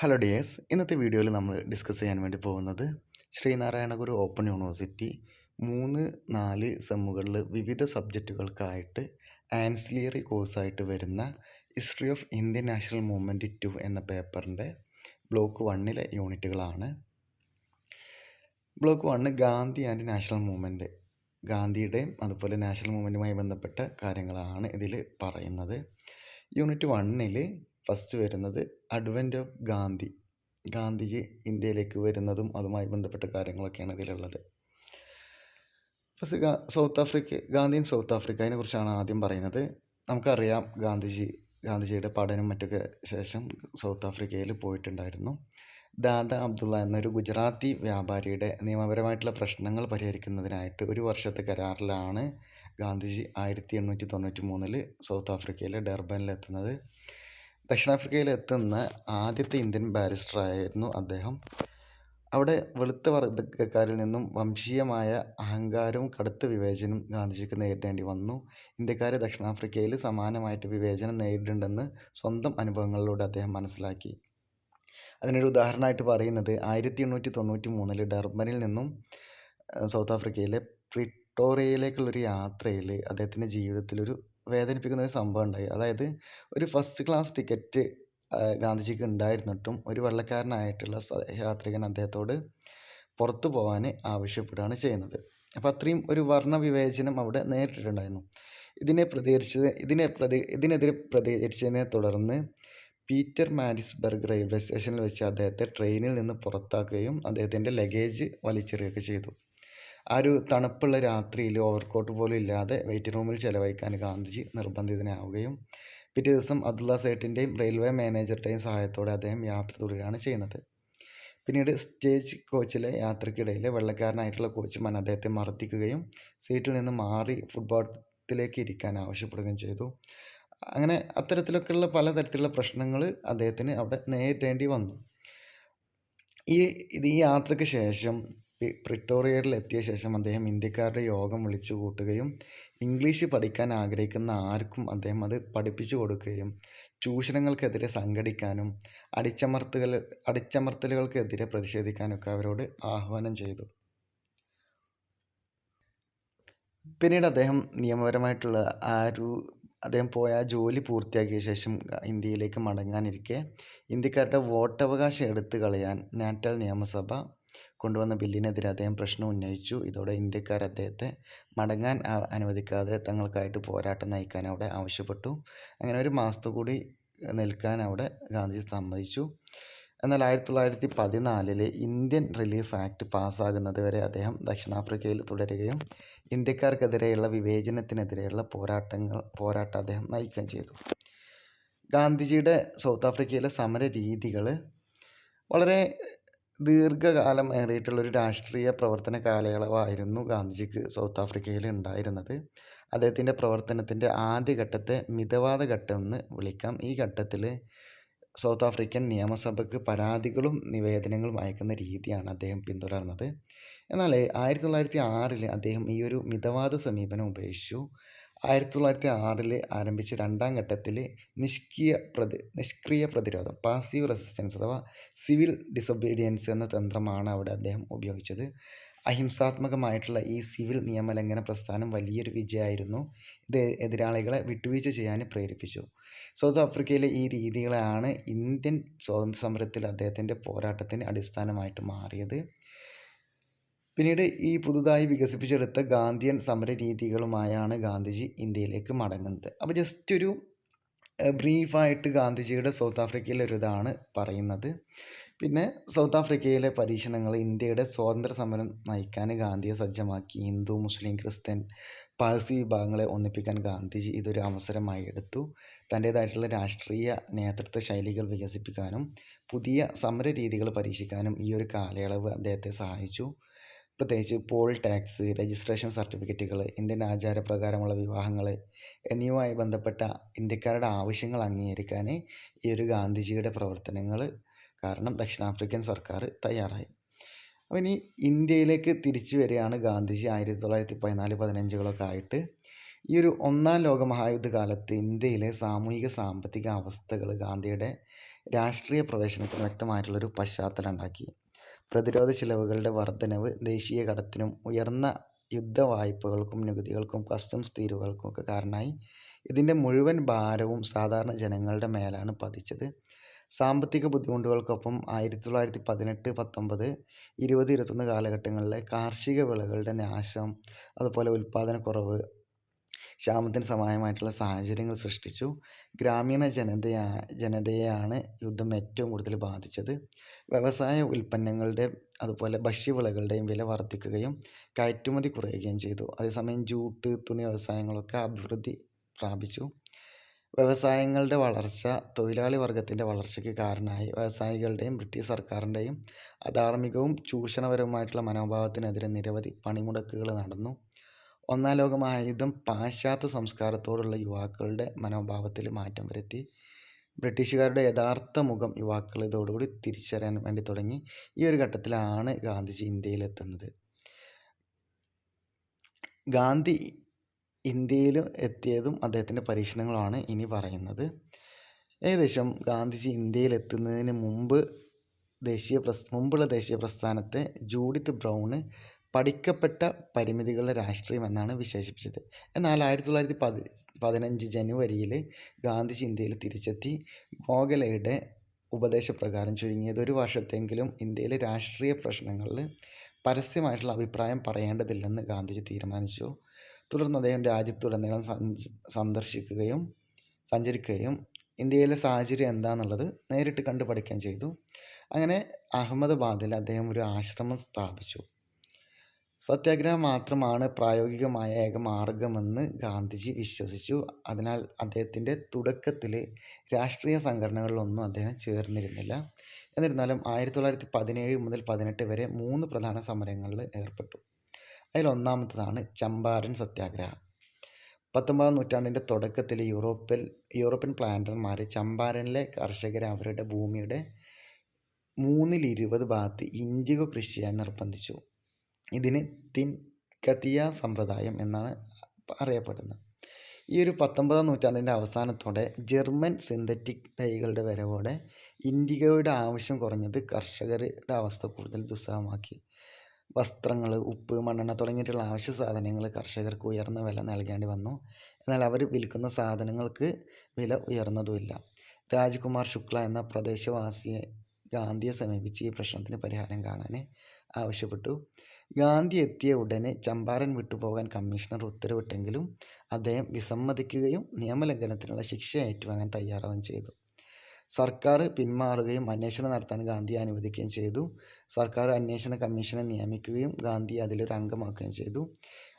Hello dears ഇന്നത്തെ വീഡിയോയിൽ നമ്മൾ ഡിസ്കസ് ചെയ്യാൻ വേണ്ടി പോകുന്നത് ശ്രീനാരായണ ഗുരു ഓപ്പൺ യൂണിവേഴ്സിറ്റി മൂന്ന് നാല് സെമ്മുകളിൽ വിവിധ സബ്ജക്റ്റുകൾക്കായിട്ട് ആൻസിലിയറി കോഴ്സായിട്ട് വരുന്ന history of Indian national movement two എന്ന പേപ്പറിന്റെ ബ്ലോക്ക് വണ്ണിലെ യൂണിറ്റുകളാണ് block one Gandhi and national movement ഗാന്ധിയുടെയും അതുപോലെ നാഷണൽ മൂവ്മെന്റുമായി ബന്ധപ്പെട്ട കാര്യങ്ങളാണ് ഇതിൽ പറയുന്നത്. യൂണിറ്റ് വണ്ണിൽ ഫസ്റ്റ് വരുന്നത് അഡ്വന്റ് ഓഫ് ഗാന്ധി ഗാന്ധിജി ഇന്ത്യയിലേക്ക് വരുന്നതും അതുമായി ബന്ധപ്പെട്ട കാര്യങ്ങളൊക്കെയാണ് ഇതിലുള്ളത്. First South Africa Gandhi in South Africa അതിനെക്കുറിച്ചാണ് ആദ്യം പറയുന്നത്. നമുക്കറിയാം ഗാന്ധിജി ഗാന്ധിജിയുടെ പഠനം മറ്റൊക്കെ ശേഷം സൗത്ത് ആഫ്രിക്കയിൽ പോയിട്ടുണ്ടായിരുന്നു. ദാദ അബ്ദുള്ള എന്നൊരു ഗുജറാത്തി വ്യാപാരിയുടെ നിയമപരമായിട്ടുള്ള പ്രശ്നങ്ങൾ പരിഹരിക്കുന്നതിനായിട്ട് ഒരു വർഷത്തെ കരാറിലാണ് ഗാന്ധിജി ആയിരത്തി എണ്ണൂറ്റി തൊണ്ണൂറ്റി മൂന്നിൽ സൗത്ത് ആഫ്രിക്കയിലെ ഡർബനിലെത്തുന്നത് ദക്ഷിണാഫ്രിക്കയിൽ എത്തുന്ന ആദ്യത്തെ ഇന്ത്യൻ ബാരിസ്റ്ററായിരുന്നു അദ്ദേഹം. അവിടെ വെളുത്ത വർഗക്കാരിൽ നിന്നും വംശീയമായ അഹങ്കാരവും കടുത്ത വിവേചനവും ഗാന്ധിജിക്ക് നേരിടേണ്ടി വന്നു. ഇന്ത്യക്കാരെ ദക്ഷിണാഫ്രിക്കയിൽ സമാനമായിട്ട് വിവേചനം നേരിടുന്നുണ്ടെന്ന് സ്വന്തം അനുഭവങ്ങളിലൂടെ അദ്ദേഹം മനസ്സിലാക്കി. അതിനൊരു ഉദാഹരണമായിട്ട് പറയുന്നത് ആയിരത്തി എണ്ണൂറ്റി തൊണ്ണൂറ്റി മൂന്നിൽ ഡർബനിൽ നിന്നും സൗത്ത് ആഫ്രിക്കയിലെ പ്രിട്ടോറിയയിലേക്കുള്ളൊരു യാത്രയിൽ അദ്ദേഹത്തിന്റെ ജീവിതത്തിലൊരു വേദനിപ്പിക്കുന്ന ഒരു സംഭവം ഉണ്ടായി. അതായത് ഒരു ഫസ്റ്റ് ക്ലാസ് ടിക്കറ്റ് ഗാന്ധിജിക്ക് ഉണ്ടായിരുന്നിട്ടും ഒരു വെള്ളക്കാരനായിട്ടുള്ള യാത്രികൻ അദ്ദേഹത്തോട് പുറത്തു പോകാൻ ആവശ്യപ്പെടുകയാണ് ചെയ്യുന്നത്. അപ്പോൾ അത്രയും ഒരു വർണ വിവേചനം അവിടെ നേരിട്ടിട്ടുണ്ടായിരുന്നു. ഇതിനെ പ്രതികരിച്ചത് ഇതിനെ പ്രതി ഇതിനെതിരെ പ്രതികരിച്ചതിനെ തുടർന്ന് പീറ്റർ മാരിസ്ബർഗ് റെയിൽവേ സ്റ്റേഷനിൽ വെച്ച് അദ്ദേഹത്തെ ട്രെയിനിൽ നിന്ന് പുറത്താക്കുകയും അദ്ദേഹത്തിന്റെ ലഗേജ് വലിച്ചെറിയുകയൊക്കെ ചെയ്തു. ആ ഒരു തണുപ്പുള്ള രാത്രിയിൽ ഓവർകോട്ട് പോലും ഇല്ലാതെ വെയിറ്റിംഗ് റൂമിൽ ചിലവഴിക്കാൻ ഗാന്ധിജി നിർബന്ധിതനാവുകയും പിറ്റേ ദിവസം അബ്ദുള്ള സേട്ടിന്റെയും റെയിൽവേ മാനേജറുടെയും സഹായത്തോടെ അദ്ദേഹം യാത്ര തുടരുകയാണ് ചെയ്യുന്നത്. പിന്നീട് സ്റ്റേജ് കോച്ചിലെ യാത്രക്കിടയിൽ വെള്ളക്കാരനായിട്ടുള്ള കോച്ച്മാൻ അദ്ദേഹത്തെ മർദ്ദിക്കുകയും സീറ്റിൽ നിന്ന് മാറി ഫുട്ബോളത്തിലേക്ക് ഇരിക്കാൻ ആവശ്യപ്പെടുകയും ചെയ്തു. അങ്ങനെ അത്തരത്തിലൊക്കെയുള്ള പലതരത്തിലുള്ള പ്രശ്നങ്ങൾ അദ്ദേഹത്തിന് അവിടെ നേരിടേണ്ടി വന്നു. ഈ ഇത് ഈ യാത്രയ്ക്ക് ശേഷം പ്രിട്ടോറിയയിൽ എത്തിയ ശേഷം അദ്ദേഹം ഇന്ത്യക്കാരുടെ യോഗം വിളിച്ചു കൂട്ടുകയും ഇംഗ്ലീഷ് പഠിക്കാൻ ആഗ്രഹിക്കുന്ന ആർക്കും അദ്ദേഹം അത് പഠിപ്പിച്ചു കൊടുക്കുകയും ചൂഷണങ്ങൾക്കെതിരെ സംഘടിക്കാനും അടിച്ചമർത്തുകൾ അടിച്ചമർത്തലുകൾക്കെതിരെ പ്രതിഷേധിക്കാനൊക്കെ അവരോട് ആഹ്വാനം ചെയ്തു. പിന്നീട് അദ്ദേഹം നിയമപരമായിട്ടുള്ള ആ ഒരു അദ്ദേഹം പോയ ആ ജോലി പൂർത്തിയാക്കിയ ശേഷം ഇന്ത്യയിലേക്ക് മടങ്ങാനിരിക്കെ ഇന്ത്യക്കാരുടെ വോട്ടവകാശം എടുത്തു കളയാൻ നാറ്റൽ നിയമസഭ കൊണ്ടുവന്ന ബില്ലിനെതിരെ അദ്ദേഹം പ്രശ്നം ഉന്നയിച്ചു. ഇതോടെ ഇന്ത്യക്കാർ അദ്ദേഹത്തെ മടങ്ങാൻ അനുവദിക്കാതെ തങ്ങൾക്കായിട്ട് പോരാട്ടം നയിക്കാൻ അവിടെ ആവശ്യപ്പെട്ടു. അങ്ങനെ ഒരു മാസത്തു കൂടി നിൽക്കാൻ അവിടെ ഗാന്ധിജി സമ്മതിച്ചു. എന്നാൽ ആയിരത്തി തൊള്ളായിരത്തി പതിനാലിൽ ഇന്ത്യൻ റിലീഫ് ആക്ട് പാസ്സാകുന്നത് വരെ അദ്ദേഹം ദക്ഷിണാഫ്രിക്കയിൽ തുടരുകയും ഇന്ത്യക്കാർക്കെതിരെയുള്ള വിവേചനത്തിനെതിരെയുള്ള പോരാട്ടങ്ങൾ പോരാട്ടം അദ്ദേഹം നയിക്കുകയും ചെയ്തു. ഗാന്ധിജിയുടെ സൗത്ത് ആഫ്രിക്കയിലെ സമര രീതികൾ വളരെ ദീർഘകാലം ഏറിയിട്ടുള്ള ഒരു രാഷ്ട്രീയ പ്രവർത്തന കാലയളവായിരുന്നു ഗാന്ധിജിക്ക് സൗത്ത് ആഫ്രിക്കയിൽ ഉണ്ടായിരുന്നത്. അദ്ദേഹത്തിന്റെ പ്രവർത്തനത്തിന്റെ ആദ്യഘട്ടത്തെ മിതവാദ ഘട്ടം എന്ന് വിളിക്കാം. ഈ ഘട്ടത്തിൽ സൗത്ത് ആഫ്രിക്കൻ നിയമസഭയ്ക്ക് പരാതികളും നിവേദനങ്ങളും അയക്കുന്ന രീതിയാണ് അദ്ദേഹം പിന്തുടർന്നത്. എന്നാൽ ആയിരത്തി തൊള്ളായിരത്തി ആറിൽ അദ്ദേഹം ഈ ഒരു മിതവാദ സമീപനം ഉപേക്ഷിച്ചു. ആയിരത്തി തൊള്ളായിരത്തി ആറിൽ ആരംഭിച്ച രണ്ടാം ഘട്ടത്തിൽ നിഷ്ക്രിയ പ്രതി നിഷ്ക്രിയ പ്രതിരോധം പാസീവ് റെസിസ്റ്റൻസ് അഥവാ സിവിൽ ഡിസൊബീഡിയൻസ് എന്ന തന്ത്രമാണ് അവിടെ അദ്ദേഹം ഉപയോഗിച്ചത്. അഹിംസാത്മകമായിട്ടുള്ള ഈ സിവിൽ നിയമലംഘന പ്രസ്ഥാനം വലിയൊരു വിജയമായിരുന്നു. ഇത് എതിരാളികളെ വിട്ടുവീഴ്ച ചെയ്യാൻ പ്രേരിപ്പിച്ചു. സൗത്ത് ആഫ്രിക്കയിലെ ഈ രീതികളാണ് ഇന്ത്യൻ സ്വാതന്ത്ര്യ സമരത്തിൽ അദ്ദേഹത്തിന്റെ പോരാട്ടത്തിന് അടിസ്ഥാനമായിട്ട് മാറിയത്. പിന്നീട് ഈ പുതുതായി വികസിപ്പിച്ചെടുത്ത ഗാന്ധിയൻ സമര രീതികളുമായാണ് ഗാന്ധിജി ഇന്ത്യയിലേക്ക് മടങ്ങുന്നത്. അപ്പോൾ ജസ്റ്റ് ഒരു ബ്രീഫായിട്ട് ഗാന്ധിജിയുടെ സൗത്ത് ആഫ്രിക്കയിലെ ഒരു പറയുന്നത്. പിന്നെ സൗത്ത് ആഫ്രിക്കയിലെ പരീക്ഷണങ്ങൾ ഇന്ത്യയുടെ സ്വാതന്ത്ര്യ സമരം നയിക്കാൻ ഗാന്ധിയെ സജ്ജമാക്കി ഹിന്ദു മുസ്ലിം ക്രിസ്ത്യൻ പാഴ്സി വിഭാഗങ്ങളെ ഒന്നിപ്പിക്കാൻ ഗാന്ധിജി ഇതൊരു അവസരമായി എടുത്തു. തന്റേതായിട്ടുള്ള രാഷ്ട്രീയ നേതൃത്വ ശൈലികൾ വികസിപ്പിക്കാനും പുതിയ സമര രീതികൾ പരീക്ഷിക്കാനും ഈ ഒരു കാലയളവ് അദ്ദേഹത്തെ സഹായിച്ചു. പ്രത്യേകിച്ച് പോൾ ടാക്സ് രജിസ്ട്രേഷൻ സർട്ടിഫിക്കറ്റുകൾ ഇന്ത്യൻ ആചാരപ്രകാരമുള്ള വിവാഹങ്ങൾ എന്നിവയുമായി ബന്ധപ്പെട്ട ഇന്ത്യക്കാരുടെ ആവശ്യങ്ങൾ അംഗീകരിക്കാൻ ഈ ഒരു ഗാന്ധിജിയുടെ പ്രവർത്തനങ്ങൾ കാരണം ദക്ഷിണാഫ്രിക്കൻ സർക്കാർ തയ്യാറായി. അപ്പം ഇനി ഇന്ത്യയിലേക്ക് തിരിച്ചു വരികയാണ് ഗാന്ധിജി ആയിരത്തി തൊള്ളായിരത്തി പതിനാല് പതിനഞ്ചുകളൊക്കെ ആയിട്ട്. ഈ ഒരു ഒന്നാം ലോക മഹായുദ്ധ കാലത്ത് ഇന്ത്യയിലെ സാമൂഹിക സാമ്പത്തിക അവസ്ഥകൾ ഗാന്ധിയുടെ രാഷ്ട്രീയ പ്രവേശനത്തിന് വ്യക്തമായിട്ടുള്ളൊരു പശ്ചാത്തലം ഉണ്ടാക്കി. പ്രതിരോധ ചിലവുകളുടെ വർദ്ധനവ് ദേശീയ കടത്തിനും ഉയർന്ന യുദ്ധവായ്പകൾക്കും നികുതികൾക്കും കസ്റ്റംസ് തീരുവകൾക്കും ഒക്കെ കാരണമായി ഇതിന്റെ മുഴുവൻ ഭാരവും സാധാരണ ജനങ്ങളുടെ മേലാണ് പതിച്ചത്. സാമ്പത്തിക ബുദ്ധിമുട്ടുകൾക്കൊപ്പം ആയിരത്തി തൊള്ളായിരത്തി പതിനെട്ട് പത്തൊമ്പത് ഇരുപത് ഇരുപത്തൊന്ന് കാലഘട്ടങ്ങളിലെ കാർഷിക വിളകളുടെ നാശം അതുപോലെ ഉൽപ്പാദനക്കുറവ് ക്ഷാമത്തിന് സമാനമായിട്ടുള്ള സാഹചര്യങ്ങൾ സൃഷ്ടിച്ചു. ഗ്രാമീണ ജനതയാ ജനതയെയാണ് യുദ്ധം ഏറ്റവും കൂടുതൽ ബാധിച്ചത്. വ്യവസായ ഉൽപ്പന്നങ്ങളുടെ അതുപോലെ ഭക്ഷ്യവിളകളുടെയും വില വർദ്ധിക്കുകയും കയറ്റുമതി കുറയുകയും ചെയ്തു. അതേസമയം ജൂട്ട് തുണി വ്യവസായങ്ങളൊക്കെ അഭിവൃദ്ധി പ്രാപിച്ചു. വ്യവസായങ്ങളുടെ വളർച്ച തൊഴിലാളി വർഗത്തിന്റെ വളർച്ചയ്ക്ക് കാരണമായി. വ്യവസായികളുടെയും ബ്രിട്ടീഷ് സർക്കാരിന്റെയും അധാർമികവും ചൂഷണപരവുമായിട്ടുള്ള മനോഭാവത്തിനെതിരെ നിരവധി പണിമുടക്കുകൾ നടന്നു. ഒന്നാം ലോക മഹായുദ്ധം പാശ്ചാത്യ സംസ്കാരത്തോടുള്ള യുവാക്കളുടെ മനോഭാവത്തിൽ മാറ്റം വരുത്തി. ബ്രിട്ടീഷുകാരുടെ യഥാർത്ഥ മുഖം യുവാക്കൾ ഇതോടുകൂടി തിരിച്ചറിയാൻ വേണ്ടി തുടങ്ങി. ഈ ഒരു ഘട്ടത്തിലാണ് ഗാന്ധിജി ഇന്ത്യയിലെത്തുന്നത്. ഗാന്ധി ഇന്ത്യയിൽ എത്തിയതും അദ്ദേഹത്തിന്റെ പരീക്ഷണങ്ങളുമാണ് ഇനി പറയുന്നത്. ഏകദേശം ഗാന്ധിജി ഇന്ത്യയിലെത്തുന്നതിന് മുമ്പ് ദേശീയ പ്രസ് മുമ്പുള്ള ദേശീയ പ്രസ്ഥാനത്തെ ജൂഡിത്ത് ബ്രൗണ് പഠിക്കപ്പെട്ട പരിമിതികളുടെ രാഷ്ട്രീയം എന്നാണ് വിശേഷിപ്പിച്ചത്. എന്നാൽ ആയിരത്തി തൊള്ളായിരത്തി പതി പതിനഞ്ച് ജനുവരിയിൽ ഗാന്ധിജി ഇന്ത്യയിൽ തിരിച്ചെത്തി. ഗോഖലെയുടെ ഉപദേശപ്രകാരം ചുരുങ്ങിയത് ഒരു വർഷത്തെങ്കിലും ഇന്ത്യയിലെ രാഷ്ട്രീയ പ്രശ്നങ്ങളിൽ പരസ്യമായിട്ടുള്ള അഭിപ്രായം പറയേണ്ടതില്ലെന്ന് ഗാന്ധിജി തീരുമാനിച്ചു. തുടർന്ന് അദ്ദേഹം രാജ്യത്തുടനീളം സന്ദർശിക്കുകയും സഞ്ചരിക്കുകയും ഇന്ത്യയിലെ സാഹചര്യം എന്താണെന്നുള്ളത് നേരിട്ട് കണ്ടുപഠിക്കുകയും ചെയ്തു. അങ്ങനെ അഹമ്മദാബാദിൽ അദ്ദേഹം ഒരു ആശ്രമം സ്ഥാപിച്ചു. സത്യാഗ്രഹം മാത്രമാണ് പ്രായോഗികമായ ഏക മാർഗമെന്ന് ഗാന്ധിജി വിശ്വസിച്ചു. അതിനാൽ അദ്ദേഹത്തിന്റെ തുടക്കത്തിൽ രാഷ്ട്രീയ സംഘടനകളിലൊന്നും അദ്ദേഹം ചേർന്നിരുന്നില്ല. എന്നിരുന്നാലും ആയിരത്തി തൊള്ളായിരത്തി പതിനേഴ് മുതൽ പതിനെട്ട് വരെ മൂന്ന് പ്രധാന സമരങ്ങളിൽ ഏർപ്പെട്ടു. അതിൽ അതിലൊന്നാമത്തതാണ് ചമ്പാരൻ സത്യാഗ്രഹം. പത്തൊമ്പതാം നൂറ്റാണ്ടിന്റെ തുടക്കത്തിൽ യൂറോപ്പിൽ യൂറോപ്യൻ പ്ലാന്റർമാർ ചമ്പാരനിലെ കർഷകർ അവരുടെ ഭൂമിയുടെ മൂന്നിൽ ഇരുപത് ഭാഗത്ത് ഇൻഡിഗോ കൃഷി ചെയ്യാൻ നിർബന്ധിച്ചു. ഇതിന് തിൻ കത്തിയ സമ്പ്രദായം എന്നാണ് അറിയപ്പെടുന്നത്. ഈ ഒരു പത്തൊമ്പതാം നൂറ്റാണ്ടിന്റെ അവസാനത്തോടെ ജർമ്മൻ സിന്തറ്റിക് ഡൈകളുടെ വരവോടെ ഇൻഡിഗോയുടെ ആവശ്യം കുറഞ്ഞത് കർഷകരുടെ അവസ്ഥ കൂടുതൽ ദുസ്സഹമാക്കി. വസ്ത്രങ്ങൾ ഉപ്പ് മണ്ണെണ്ണ തുടങ്ങിയിട്ടുള്ള ആവശ്യ സാധനങ്ങൾ കർഷകർക്ക് ഉയർന്ന വില നൽകേണ്ടി വന്നു. എന്നാൽ അവർ വിൽക്കുന്ന സാധനങ്ങൾക്ക് വില ഉയർന്നതുമില്ല. രാജ്കുമാർ ശുക്ല എന്ന പ്രദേശവാസിയെ ഗാന്ധിയെ സമീപിച്ച് ഈ പ്രശ്നത്തിന് പരിഹാരം കാണാൻ ആവശ്യപ്പെട്ടു. ഗാന്ധി എത്തിയ ഉടനെ ചമ്പാരൻ വിട്ടുപോകാൻ കമ്മീഷണർ ഉത്തരവിട്ടെങ്കിലും അദ്ദേഹം വിസമ്മതിക്കുകയും നിയമലംഘനത്തിനുള്ള ശിക്ഷ ഏറ്റുവാങ്ങാൻ തയ്യാറാവുകയും ചെയ്തു. സർക്കാർ പിന്മാറുകയും അന്വേഷണം നടത്താൻ ഗാന്ധി അനുവദിക്കുകയും ചെയ്തു. സർക്കാർ അന്വേഷണ കമ്മീഷനെ നിയമിക്കുകയും ഗാന്ധി അതിലൊരു അംഗമാക്കുകയും ചെയ്തു.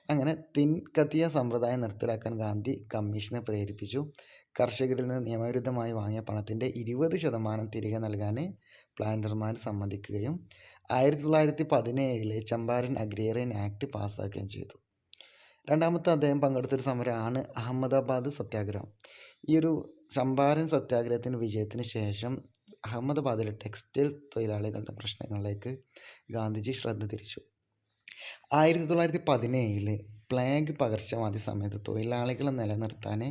അങ്ങനെ തിൻകത്തിയ സമ്പ്രദായം നിർത്തലാക്കാൻ ഗാന്ധി കമ്മീഷനെ പ്രേരിപ്പിച്ചു. കർഷകരിൽ നിന്ന് നിയമവിരുദ്ധമായി വാങ്ങിയ പണത്തിന്റെ ഇരുപത് ശതമാനം തിരികെ നൽകാൻ പ്ലാന്റർമാർ സമ്മതിക്കുകയും ആയിരത്തി തൊള്ളായിരത്തി പതിനേഴിലെ ചമ്പാരൻ അഗ്രേറിയൻ ആക്ട് പാസ്സാക്കുകയും ചെയ്തു. രണ്ടാമത്തെ അദ്ദേഹം പങ്കെടുത്തൊരു സമരമാണ് അഹമ്മദാബാദ് സത്യാഗ്രഹം. ഈ ഒരു ചമ്പാരൻ സത്യാഗ്രഹത്തിന്റെ വിജയത്തിന് ശേഷം അഹമ്മദാബാദിലെ ടെക്സ്റ്റൈൽ തൊഴിലാളികളുടെ പ്രശ്നങ്ങളിലേക്ക് ഗാന്ധിജി ശ്രദ്ധ തിരിച്ചു. ആയിരത്തി തൊള്ളായിരത്തി പതിനേഴിൽ പ്ലേഗ് പകർച്ചവ്യാധി സമയത്ത് തൊഴിലാളികളെ നിലനിർത്താൻ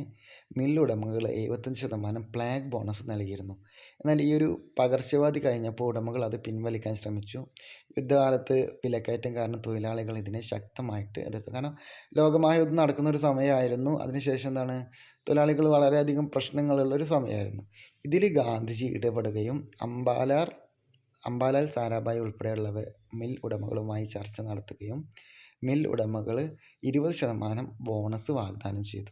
മില്ലുടമകൾ എഴുപത്തഞ്ച് ശതമാനം പ്ലാഗ് ബോണസ് നൽകിയിരുന്നു. എന്നാൽ ഈ ഒരു പകർച്ചവ്യാധി കഴിഞ്ഞപ്പോൾ ഉടമകൾ അത് പിൻവലിക്കാൻ ശ്രമിച്ചു. യുദ്ധകാലത്ത് വിലക്കയറ്റം കാരണം തൊഴിലാളികൾ ഇതിനെ ശക്തമായിട്ട് എതിർത്തു. കാരണം ലോകമഹായുദ്ധം നടക്കുന്ന ഒരു സമയമായിരുന്നു. അതിനുശേഷം എന്താണ്? തൊഴിലാളികൾ വളരെയധികം പ്രശ്നങ്ങളുള്ള ഒരു സമയമായിരുന്നു. ഇതിൽ ഗാന്ധിജി ഇടപെടുകയും അംബാലാർ അംബാലാൽ സാരാഭായ് ഉൾപ്പെടെയുള്ളവർ മിൽ ഉടമകളുമായി ചർച്ച നടത്തുകയും മിൽ ഉടമകൾ ഇരുപത് ശതമാനം ബോണസ് വാഗ്ദാനം ചെയ്തു.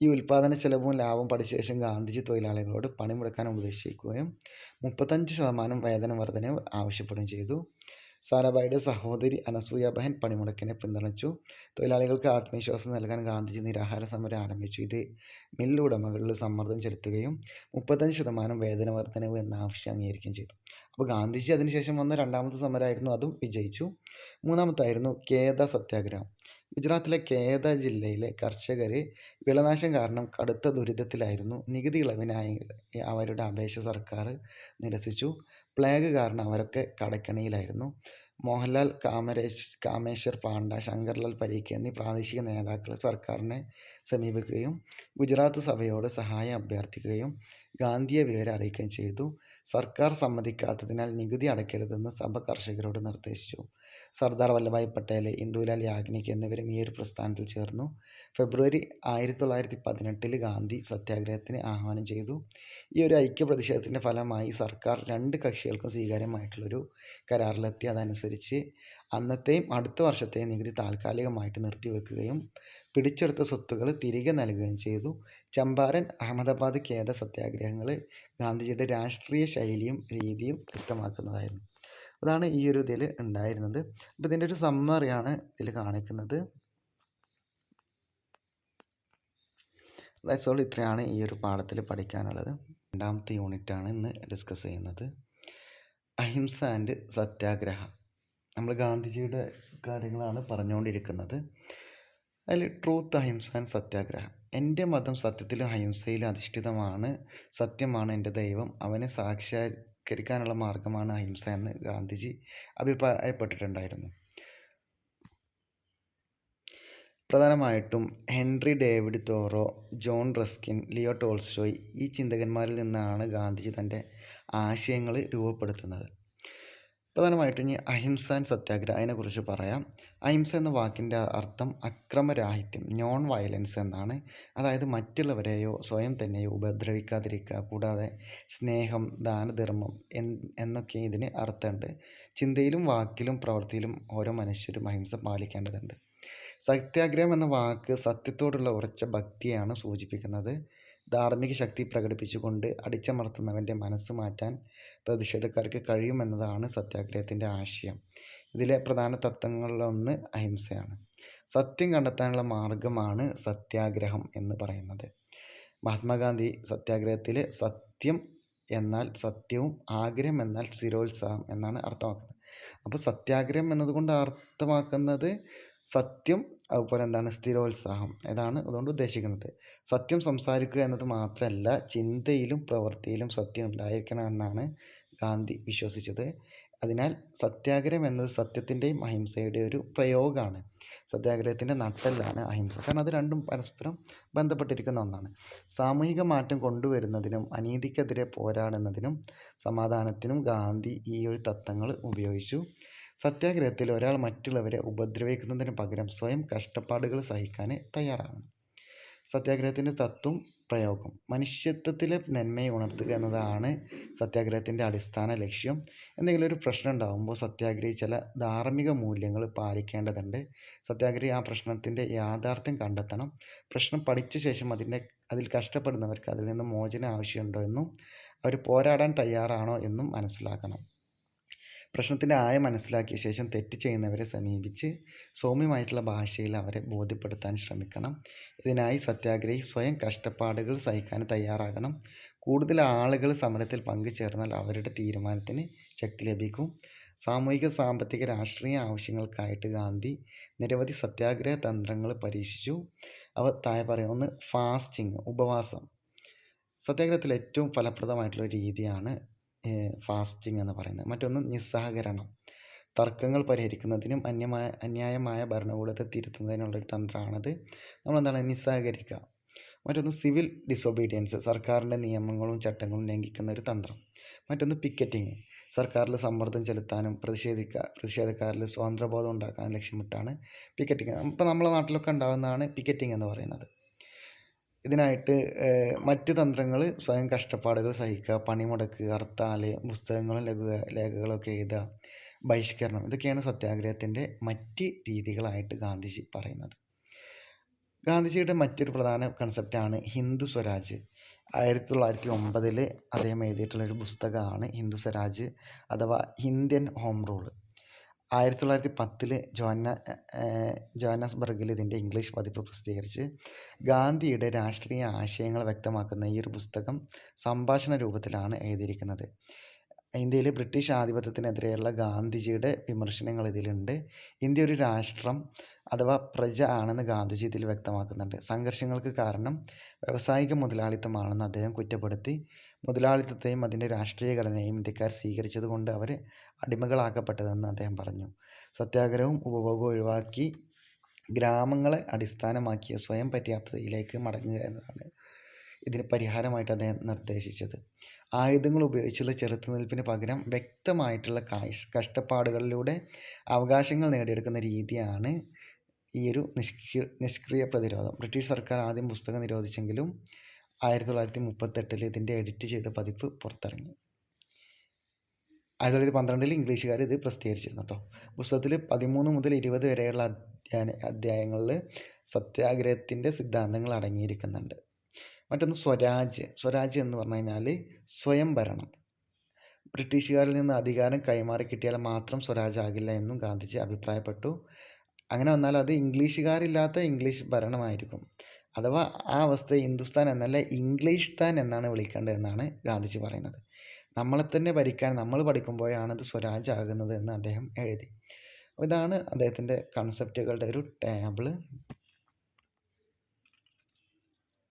ഈ ഉൽപ്പാദന ചെലവും ലാഭവും പഠിച്ച ശേഷം ഗാന്ധിജി തൊഴിലാളികളോട് പണിമുടക്കാൻ ഉപദേശിക്കുകയും മുപ്പത്തഞ്ച് ശതമാനം വേതന വർധനവ് ആവശ്യപ്പെടുകയും ചെയ്തു. സാരാഭായിയുടെ സഹോദരി അനസൂയാബഹൻ പണിമുടക്കിനെ പിന്തുണച്ചു. തൊഴിലാളികൾക്ക് ആത്മവിശ്വാസം നൽകാൻ ഗാന്ധിജി നിരാഹാര സമരം ആരംഭിച്ചു. ഇത് മില്ലുടമകളിൽ സമ്മർദ്ദം ചെലുത്തുകയും മുപ്പത്തഞ്ച് ശതമാനം വേതന വർധനവ് എന്ന ആവശ്യം അംഗീകരിക്കുകയും ചെയ്തു. അപ്പോൾ ഗാന്ധിജി അതിനുശേഷം വന്ന രണ്ടാമത്തെ സമരമായിരുന്നു. അതും വിജയിച്ചു. മൂന്നാമത്തായിരുന്നു കേദ സത്യാഗ്രഹം. ഗുജറാത്തിലെ കേദ ജില്ലയിലെ കർഷകർ വിളനാശം കാരണം കടുത്ത ദുരിതത്തിലായിരുന്നു. നികുതി ഇളവിനായി അവരുടെ അപേക്ഷ സർക്കാർ നിരസിച്ചു. പ്ലേഗ് കാരണം അവരൊക്കെ കടക്കണിയിലായിരുന്നു. മോഹൻലാൽ കാമരേശ് കാമേശ്വർ പാണ്ഡ ശങ്കർലാൽ പരീഖ് എന്നീ പ്രാദേശിക നേതാക്കൾ സർക്കാരിനെ സമീപിക്കുകയും ഗുജറാത്ത് സഭയോട് സഹായം അഭ്യർത്ഥിക്കുകയും ഗാന്ധിയെ വിവരം അറിയിക്കുകയും ചെയ്തു. സർക്കാർ സമ്മതിക്കാത്തതിനാൽ നികുതി അടയ്ക്കരുതെന്ന് സഭ കർഷകരോട് നിർദ്ദേശിച്ചു. സർദാർ വല്ലഭായ് പട്ടേൽ, ഇന്ദുലാൽ യാഗ്നിക് എന്നിവരും ഈ ഒരു പ്രസ്ഥാനത്തിൽ ചേർന്നു. ഫെബ്രുവരി ആയിരത്തി തൊള്ളായിരത്തി പതിനെട്ടിൽ ഗാന്ധി സത്യാഗ്രഹത്തിന് ആഹ്വാനം ചെയ്തു. ഈ ഒരു ഐക്യ പ്രതിഷേധത്തിന്റെ ഫലമായി സർക്കാർ രണ്ട് കക്ഷികൾക്കും സ്വീകാര്യമായിട്ടുള്ളൊരു കരാറിലെത്തി. അതനുസരിച്ച് അന്നത്തെയും അടുത്ത വർഷത്തെയും നികുതി താൽക്കാലികമായിട്ട് നിർത്തിവെക്കുകയും പിടിച്ചെടുത്ത സ്വത്തുകൾ തിരികെ നൽകുകയും ചെയ്തു. ചമ്പാരൻ, അഹമ്മദാബാദ് ഖേദ സത്യാഗ്രഹങ്ങൾ ഗാന്ധിജിയുടെ രാഷ്ട്രീയ ശൈലിയും രീതിയും വ്യക്തമാക്കുന്നതായിരുന്നു. അതാണ് ഈ ഒരു ഇതിൽ ഉണ്ടായിരുന്നത്. അപ്പോൾ ഇതിന്റെ ഒരു സമ്മറിയാണ് ഇതിൽ കാണിക്കുന്നത്. That's all. ഇത്രയാണ് ഈ ഒരു പാഠത്തിൽ പഠിക്കാനുള്ളത്. രണ്ടാമത്തെ യൂണിറ്റാണ് ഇന്ന് ഡിസ്കസ് ചെയ്യുന്നത്. അഹിംസ ആൻഡ് സത്യാഗ്രഹ. നമ്മൾ ഗാന്ധിജിയുടെ കാര്യങ്ങളാണ് പറഞ്ഞുകൊണ്ടിരിക്കുന്നത്. അതിൽ ട്രൂത്ത്, അഹിംസ ആൻഡ് സത്യാഗ്രഹം എന്റെ മതം സത്യത്തിലും അഹിംസയിലും അധിഷ്ഠിതമാണ്. സത്യമാണ് എന്റെ ദൈവം. അവനെ സാക്ഷാത്കരിക്കാനുള്ള മാർഗമാണ് അഹിംസ എന്ന് ഗാന്ധിജി അഭിപ്രായപ്പെട്ടിട്ടുണ്ടായിരുന്നു. പ്രധാനമായിട്ടും Henry David Thoreau, John Ruskin, Leo Tolstoy ഈ ചിന്തകന്മാരിൽ നിന്നാണ് ഗാന്ധിജി തന്റെ ആശയങ്ങൾ രൂപപ്പെടുത്തുന്നത്. പ്രധാനമായിട്ടും ഇനി അഹിംസ ആൻഡ് സത്യാഗ്രഹ അതിനെക്കുറിച്ച് പറയാം. അഹിംസ എന്ന വാക്കിന്റെ അർത്ഥം അക്രമരാഹിത്യം, നോൺ വയലൻസ് എന്നാണ്. അതായത് മറ്റുള്ളവരെയോ സ്വയം തന്നെയോ ഉപദ്രവിക്കാതിരിക്കുക. കൂടാതെ സ്നേഹം, ദാനധർമ്മം എന്നൊക്കെ ഇതിന് അർത്ഥമുണ്ട്. ചിന്തയിലും വാക്കിലും പ്രവൃത്തിയിലും ഓരോ മനുഷ്യരും അഹിംസ പാലിക്കേണ്ടതുണ്ട്. സത്യാഗ്രഹം എന്ന വാക്ക് സത്യത്തോടുള്ള ഉറച്ച ഭക്തിയാണ് സൂചിപ്പിക്കുന്നത്. ധാർമ്മിക ശക്തി പ്രകടിപ്പിച്ചുകൊണ്ട് അടിച്ചമർത്തുന്നവന്റെ മനസ്സ് മാറ്റാൻ പ്രതിഷേധക്കാർക്ക് കഴിയുമെന്നതാണ് സത്യാഗ്രഹത്തിന്റെ ആശയം. ഇതിലെ പ്രധാന തത്വങ്ങളിലൊന്ന് അഹിംസയാണ്. സത്യം കണ്ടെത്താനുള്ള മാർഗമാണ് സത്യാഗ്രഹം എന്ന് പറയുന്നത്. മഹാത്മാഗാന്ധി സത്യാഗ്രഹത്തിൽ സത്യം എന്നാൽ സത്യവും ആഗ്രഹം എന്നാൽ സ്ഥിരോത്സാഹം എന്നാണ് അർത്ഥമാക്കുന്നത്. അപ്പോൾ സത്യാഗ്രഹം എന്നതുകൊണ്ട് അർത്ഥമാക്കുന്നത് സത്യം അതുപോലെ എന്താണ് സ്ഥിരോത്സാഹം ഇതാണ് അതുകൊണ്ട് ഉദ്ദേശിക്കുന്നത്. സത്യം സംസാരിക്കുക എന്നത് മാത്രമല്ല ചിന്തയിലും പ്രവൃത്തിയിലും സത്യം ഉണ്ടായിരിക്കണം എന്നാണ് ഗാന്ധി വിശ്വസിച്ചത്. അതിനാൽ സത്യാഗ്രഹം എന്നത് സത്യത്തിന്റെയും അഹിംസയുടെയും ഒരു പ്രയോഗമാണ്. സത്യാഗ്രഹത്തിന്റെ നട്ടെല്ലാണ് അഹിംസ. കാരണം അത് രണ്ടും പരസ്പരം ബന്ധപ്പെട്ടിരിക്കുന്ന ഒന്നാണ്. സാമൂഹിക മാറ്റം കൊണ്ടുവരുന്നതിനും അനീതിക്കെതിരെ പോരാടുന്നതിനും സമാധാനത്തിനും ഗാന്ധി ഈ ഒരു തത്വങ്ങൾ ഉപയോഗിച്ചു. സത്യാഗ്രഹത്തിൽ ഒരാൾ മറ്റുള്ളവരെ ഉപദ്രവിക്കുന്നതിന് പകരം സ്വയം കഷ്ടപ്പാടുകൾ സഹിക്കാൻ തയ്യാറാണ് സത്യാഗ്രഹത്തിന്റെ തത്വം പ്രയോഗം. മനുഷ്യത്വത്തിലെ നന്മയെ ഉണർത്തുക എന്നതാണ് സത്യാഗ്രഹത്തിന്റെ അടിസ്ഥാന ലക്ഷ്യം. എന്തെങ്കിലും ഒരു പ്രശ്നം ഉണ്ടാകുമ്പോൾ സത്യാഗ്രഹി ചില ധാർമ്മിക മൂല്യങ്ങൾ പാലിക്കേണ്ടതുണ്ട്. സത്യാഗ്രഹി ആ പ്രശ്നത്തിന്റെ യാഥാർത്ഥ്യം കണ്ടെത്തണം. പ്രശ്നം പഠിച്ച ശേഷം അതിന്റെ അതിൽ കഷ്ടപ്പെടുന്നവർക്ക് അതിൽ നിന്ന് മോചനം ആവശ്യമുണ്ടോ എന്നും അവർ പോരാടാൻ തയ്യാറാണോ എന്നും മനസ്സിലാക്കണം. പ്രശ്നത്തിന്റെ ആയ മനസ്സിലാക്കിയ ശേഷം തെറ്റ് ചെയ്യുന്നവരെ സമീപിച്ച് സൗമ്യമായിട്ടുള്ള ഭാഷയിൽ അവരെ ബോധ്യപ്പെടുത്താൻ ശ്രമിക്കണം. ഇതിനായി സത്യാഗ്രഹി സ്വയം കഷ്ടപ്പാടുകൾ സഹിക്കാൻ തയ്യാറാകണം. കൂടുതൽ ആളുകൾ സമരത്തിൽ പങ്കുചേർന്നാൽ അവരുടെ തീരുമാനത്തിന് ശക്തി ലഭിക്കും. സാമൂഹിക, സാമ്പത്തിക, രാഷ്ട്രീയ ആവശ്യങ്ങൾക്കായിട്ട് ഗാന്ധി നിരവധി സത്യാഗ്രഹ തന്ത്രങ്ങൾ പരീക്ഷിച്ചു. അവ താഴെ പറയുന്നു ഫാസ്റ്റിംഗ്, ഉപവാസം. സത്യാഗ്രഹത്തിൽ ഏറ്റവും ഫലപ്രദമായിട്ടുള്ള രീതിയാണ് ഫാസ്റ്റിംഗ് എന്ന് പറയുന്നത്. മറ്റൊന്ന് നിസ്സഹകരണം. തർക്കങ്ങൾ പരിഹരിക്കുന്നതിനും അന്യമായ അന്യായമായ ഭരണകൂടത്തെ തിരുത്തുന്നതിനുള്ള ഒരു തന്ത്രമാണത്. നമ്മളെന്താണ് നിസ്സഹകരിക്കുക. മറ്റൊന്ന് സിവിൽ ഡിസൊബീഡിയൻസ്. സർക്കാരിന്റെ നിയമങ്ങളും ചട്ടങ്ങളും ലംഘിക്കുന്ന ഒരു തന്ത്രം. മറ്റൊന്ന് പിക്കറ്റിങ് സർക്കാരിൽ സമ്മർദ്ദം ചെലുത്താനും പ്രതിഷേധിക്ക പ്രതിഷേധക്കാരിൽ സ്വാതന്ത്ര്യബോധം ഉണ്ടാക്കാനും ലക്ഷ്യമിട്ടാണ് പിക്കറ്റിങ് ഇപ്പോൾ നമ്മളെ നാട്ടിലൊക്കെ ഉണ്ടാകുന്നതാണ് പിക്കറ്റിംഗ് എന്ന് പറയുന്നത്. ഇതിനായിട്ട് മറ്റ് തന്ത്രങ്ങൾ സ്വയം കഷ്ടപ്പാടുകൾ സഹിക്കുക, പണിമുടക്ക്, ഹർത്താൽ, പുസ്തകങ്ങളും ലഘു ലേഖകളൊക്കെ എഴുതുക, ബഹിഷ്കരണം ഇതൊക്കെയാണ് സത്യാഗ്രഹത്തിന്റെ മറ്റ് രീതികളായിട്ട് ഗാന്ധിജി പറയുന്നത്. ഗാന്ധിജിയുടെ മറ്റൊരു പ്രധാന കൺസെപ്റ്റാണ് ഹിന്ദു സ്വരാജ്. ആയിരത്തി തൊള്ളായിരത്തി ഒമ്പതിൽ അദ്ദേഹം എഴുതിയിട്ടുള്ളൊരു പുസ്തകമാണ് ഹിന്ദു സ്വരാജ് അഥവാ ഇന്ത്യൻ ഹോം റൂൾ. ആയിരത്തി തൊള്ളായിരത്തി പത്തിൽ ജോന്ന ജോഹന്നസ്ബർഗിൽ ഇതിന്റെ ഇംഗ്ലീഷ് പതിപ്പ് പ്രസിദ്ധീകരിച്ച് ഗാന്ധിയുടെ രാഷ്ട്രീയ ആശയങ്ങൾ വ്യക്തമാക്കുന്ന ഈ ഒരു പുസ്തകം സംഭാഷണ രൂപത്തിലാണ് എഴുതിയിരിക്കുന്നത്. ഇന്ത്യയിലെ ബ്രിട്ടീഷ് ആധിപത്യത്തിനെതിരെയുള്ള ഗാന്ധിജിയുടെ വിമർശനങ്ങൾ ഇതിലുണ്ട്. ഇന്ത്യ ഒരു രാഷ്ട്രം അഥവാ പ്രജ ആണെന്ന് ഗാന്ധിജി ഇതിൽ വ്യക്തമാക്കുന്നുണ്ട്. സംഘർഷങ്ങൾക്ക് കാരണം വ്യാവസായിക മുതലാളിത്തമാണെന്ന് അദ്ദേഹം കുറ്റപ്പെടുത്തി. മുതലാളിത്തത്തെയും അതിന്റെ രാഷ്ട്രീയ ഘടനയും ഇന്ത്യക്കാർ സ്വീകരിച്ചതുകൊണ്ട് അവർ അടിമകളാക്കപ്പെട്ടതെന്ന് അദ്ദേഹം പറഞ്ഞു. സത്യാഗ്രഹവും ഉപഭോഗവും ഒഴിവാക്കി ഗ്രാമങ്ങളെ അടിസ്ഥാനമാക്കിയ സ്വയം പര്യാപ്തതയിലേക്ക് മടങ്ങുക എന്നതാണ് ഇതിന് പരിഹാരമായിട്ട് അദ്ദേഹം നിർദ്ദേശിച്ചത് ആയുധങ്ങൾ ഉപയോഗിച്ചുള്ള ചെറുത്തുനിൽപ്പിന് പകരം വ്യക്തമായിട്ടുള്ള കാശ് കഷ്ടപ്പാടുകളിലൂടെ അവകാശങ്ങൾ നേടിയെടുക്കുന്ന രീതിയാണ് ഈ ഒരു നിഷ്ക്രിയ നിഷ്ക്രിയ പ്രതിരോധം ബ്രിട്ടീഷ് സർക്കാർ ആദ്യം പുസ്തകം നിരോധിച്ചെങ്കിലും ആയിരത്തി തൊള്ളായിരത്തി മുപ്പത്തെട്ടിൽ ഇതിന്റെ എഡിറ്റ് ചെയ്ത പതിപ്പ് പുറത്തിറങ്ങി. ആയിരത്തി തൊള്ളായിരത്തി പന്ത്രണ്ടിൽ ഇംഗ്ലീഷുകാർ ഇത് പ്രസിദ്ധീകരിച്ചിരുന്നു കേട്ടോ. പുസ്തകത്തിൽ പതിമൂന്ന് മുതൽ ഇരുപത് വരെയുള്ള അധ്യായ അധ്യായങ്ങളിൽ സത്യാഗ്രഹത്തിന്റെ സിദ്ധാന്തങ്ങൾ അടങ്ങിയിരിക്കുന്നുണ്ട്. മറ്റൊന്ന് സ്വരാജ്. സ്വരാജ് എന്ന് പറഞ്ഞു കഴിഞ്ഞാൽ സ്വയം ഭരണം. ബ്രിട്ടീഷുകാരിൽ നിന്ന് അധികാരം കൈമാറി കിട്ടിയാൽ മാത്രം സ്വരാജ് ആകില്ല എന്നും ഗാന്ധിജി അഭിപ്രായപ്പെട്ടു. അങ്ങനെ വന്നാൽ അത് ഇംഗ്ലീഷുകാരില്ലാത്ത ഇംഗ്ലീഷ് ഭരണമായിരിക്കും. അഥവാ ആ അവസ്ഥയെ ഹിന്ദുസ്ഥാൻ എന്നല്ല ഇംഗ്ലീഷ് താൻ എന്നാണ് വിളിക്കേണ്ടത് എന്നാണ് ഗാന്ധിജി പറയുന്നത്. നമ്മളെ തന്നെ ഭരിക്കാൻ നമ്മൾ പഠിക്കുമ്പോഴാണ് ഇത് സ്വരാജ് ആകുന്നത് എന്ന് അദ്ദേഹം എഴുതി. അപ്പോൾ ഇതാണ് അദ്ദേഹത്തിന്റെ കൺസെപ്റ്റുകളുടെ ഒരു ടേബിൾ